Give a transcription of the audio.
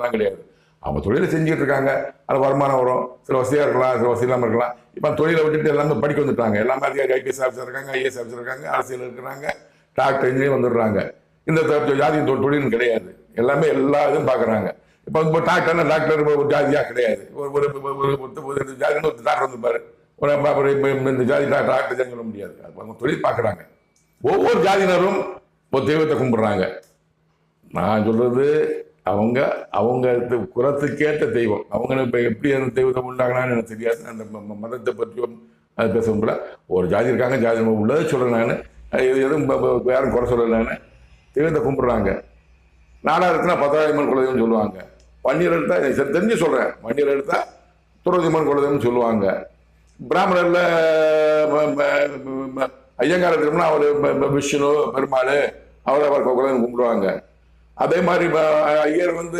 அதெல்லாம் கிடையாது. அவங்க தொழிலை செஞ்சுட்டு இருக்காங்க. அது வருமானம் வரும். சில வசதியாக இருக்கலாம் சில வசதி இல்லாமல் இருக்கலாம். இப்போ தொழிலை விட்டுட்டு எல்லாமே படிக்க வந்துட்டாங்க. எல்லாமே அதிகாரி ஐபிஎஸ் ஆஃபீஸர் இருக்காங்க ஐஏஎஸ் ஆஃபீஸர் இருக்காங்க அரசியல் இருக்கிறாங்க டாக்டர் இன்ஜினியர் வந்துடுறாங்க. இந்த ஜாதி தொ- தொழில்னு கிடையாது. எல்லாமே எல்லா இதுவும் பார்க்குறாங்க இப்போ இப்போ டாக்டர்னா டாக்டர் ஒரு ஜாதியாக கிடையாது. ஒரு ஒரு ஒரு- ஜாதின்னு ஒரு டாக்டர் வந்து பாரு. ஒரு இந்த ஜாதி டாக்டர் டாக்டர் சொல்ல முடியாது. அவங்க தொழில் பார்க்குறாங்க ஒவ்வொரு ஜாதியினரும் ஒரு தெய்வத்தை கும்பிட்றாங்க. நான் சொல்றது அவங்க அவங்க குலத்துக்கேற்ற தெய்வம். அவங்க இப்போ எப்படி அந்த தெய்வத்தை உண்டாங்களான்னு எனக்கு தெரியாது. அந்த மதத்தை பற்றியும் அது பேச முடியல ஒரு ஜாதி இருக்காங்க ஜாதி உள்ளதை சொல்கிறேன் நான். எதுவும் யாரும் குறை சொல்லலை நான். தெய்வத்தை நாலாக இருக்குன்னா பத்தாயிரம் குலதெய்வம் சொல்லுவாங்க. பன்னீர் எடுத்தால் சரி தெரிஞ்சு சொல்கிறேன் பன்னீர் எடுத்தால் துறதிமன் குலதெய்வம்னு சொல்லுவாங்க. பிராமணர்ல ம- ம- ஐயங்கார் எடுத்தோம்னா அவர் விஷ்ணு பெருமாள் அவரை அவர் குலதெய்வம் கும்பிடுவாங்க. அதே மாதிரி ஐயர் வந்து